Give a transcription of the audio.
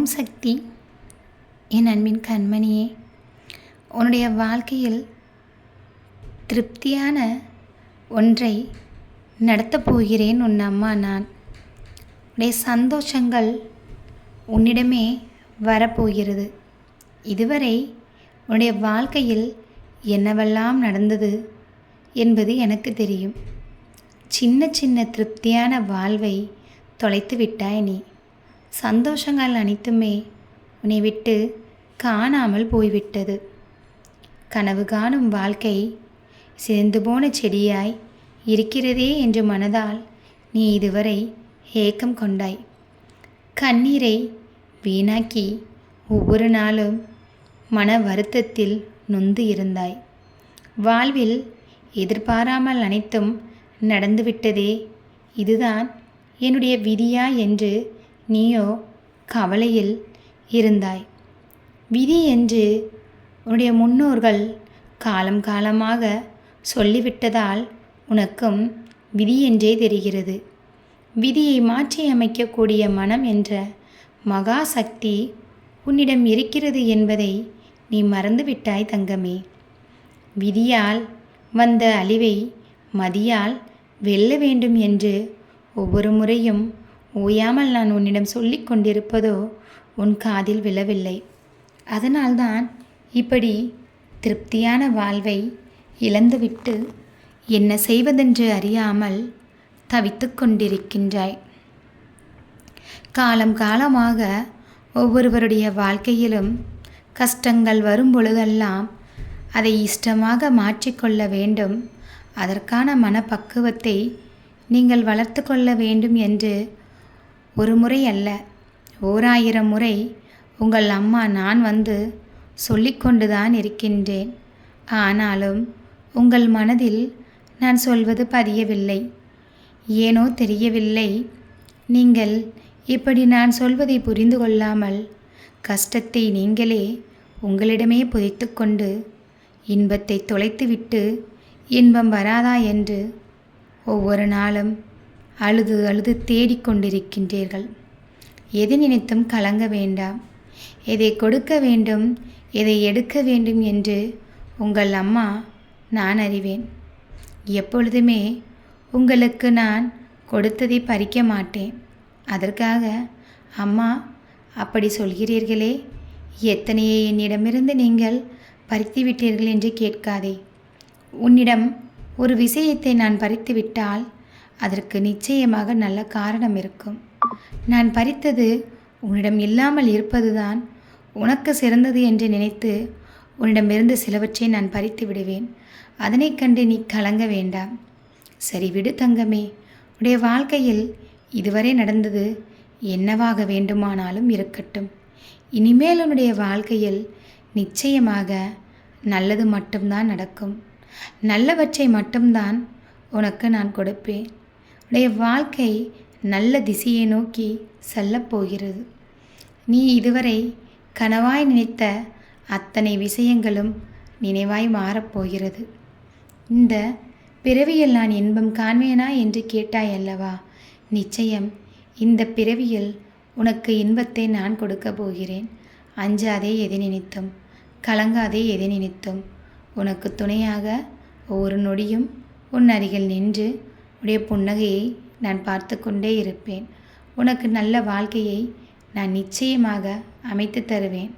ஓம் சக்தி. என் அன்பின் கண்மணியே உன்னுடைய வாழ்க்கையில் திருப்தியான ஒன்றை நடத்தப் போகிறேன் உன் அம்மா நான். உடைய சந்தோஷங்கள் உன்னிடமே வரப்போகிறது இதுவரை உன்னுடைய வாழ்க்கையில் என்னவெல்லாம் நடந்தது என்பது எனக்கு தெரியும். சின்ன சின்ன திருப்தியான வாழ்வை தொலைத்து விட்டாய் நீ. சந்தோஷங்கள் அனைத்துமே உன்னை விட்டு காணாமல் போய்விட்டது. கனவு காணும் வாழ்க்கை சிறந்து போன செடியாய் இருக்கிறதே என்று மனதால் நீ இதுவரை ஏக்கம் கொண்டாய். கண்ணீரை வீணாக்கி ஒவ்வொரு நாளும் மன வருத்தத்தில் நொந்து இருந்தாய். வாழ்வில் எதிர்பாராமல் அனைத்தும் நடந்துவிட்டதே. இதுதான் என்னுடைய விதியா என்று நீயோ கவலையில் இருந்தாய். விதி என்று உன்னுடைய முன்னோர்கள் காலம் காலமாக சொல்லிவிட்டதால் உனக்கும் விதி என்றே தெரிகிறது. விதியை மாற்றி அமைக்கக்கூடிய மனம் என்ற மகா சக்தி உன்னிடம் இருக்கிறது என்பதை நீ மறந்துவிட்டாய் தங்கமே. விதியால் வந்த அழிவை மதியால் வெல்ல வேண்டும் என்று ஒவ்வொரு முறையும் ஓயாமல் நான் உன்னிடம் சொல்லிக் கொண்டிருப்பதோ உன் காதில் விழவில்லை. அதனால்தான் இப்படி திருப்தியான வாழ்வை இழந்துவிட்டு என்ன செய்வதென்று அறியாமல் தவித்து கொண்டிருக்கின்றாய். காலம் காலமாக ஒவ்வொருவருடைய வாழ்க்கையிலும் கஷ்டங்கள் வரும் பொழுதெல்லாம் அதை இஷ்டமாக மாற்றிக்கொள்ள வேண்டும். அதற்கான மனப்பக்குவத்தை நீங்கள் வளர்த்து கொள்ள வேண்டும் என்று ஒரு முறை அல்ல. ஓராயிரம் முறை உங்கள் அம்மா நான் வந்து சொல்லிக்கொண்டுதான் இருக்கின்றேன். ஆனாலும் உங்கள் மனதில் நான் சொல்வது பதியவில்லை. ஏனோ தெரியவில்லை. நீங்கள் இப்படி நான் சொல்வதை புரிந்து கொள்ளாமல் கஷ்டத்தை நீங்களே உங்களிடமே புதைத்து கொண்டு இன்பத்தை தொலைத்துவிட்டு இன்பம் வராதா என்று ஒவ்வொரு நாளும் அழுது அழுது தேடிக்கொண்டிருக்கின்றீர்கள். எது நினைத்தும் கலங்க வேண்டாம். எதை கொடுக்க வேண்டும் எதை எடுக்க வேண்டும் என்று உங்கள் அம்மா நான் அறிவேன். எப்பொழுதுமே உங்களுக்கு நான் கொடுத்ததை பறிக்க மாட்டேன். அதற்காக அம்மா அப்படி சொல்கிறீர்களே. எத்தனையே என்னிடமிருந்து நீங்கள் பறித்து விட்டீர்கள் என்று கேட்காதே. உன்னிடம் ஒரு விஷயத்தை நான் பறித்துவிட்டால் அதற்கு நிச்சயமாக நல்ல காரணம் இருக்கும். நான் பறித்தது உன்னிடம் இல்லாமல் இருப்பதுதான் உனக்கு சிறந்தது என்று நினைத்து உன்னிடமிருந்து சிலவற்றை நான் பறித்து விடுவேன். அதனை கண்டு நீ கலங்க வேண்டாம். சரி விடு தங்கமே. உடைய வாழ்க்கையில் இதுவரை நடந்தது என்னவாக வேண்டுமானாலும் இருக்கட்டும். இனிமேல் உன்னுடைய வாழ்க்கையில் நிச்சயமாக நல்லது மட்டும்தான் நடக்கும். நல்லவற்றை மட்டும்தான் உனக்கு நான் கொடுப்பேன். உடைய வாழ்க்கை நல்ல திசையை நோக்கி செல்லப்போகிறது நீ இதுவரை கனவாய் நினைத்த அத்தனை விஷயங்களும் நினைவாய் மாறப்போகிறது இந்த பிறவியில் நான் இன்பம் காண்பேனா என்று கேட்டாய் அல்லவா? நிச்சயம் இந்த பிறவியில் உனக்கு இன்பத்தை நான் கொடுக்க போகிறேன். அஞ்சாதே எதை நினைத்தும் கலங்காதே எதை நினைத்தும் உனக்கு துணையாக ஒவ்வொரு நொடியும் உன் அருகில் நின்று உடைய புன்னகையை நான் பார்த்து கொண்டே இருப்பேன். உனக்கு நல்ல வாழ்க்கையை நான் நிச்சயமாக அமைத்து தருவேன்.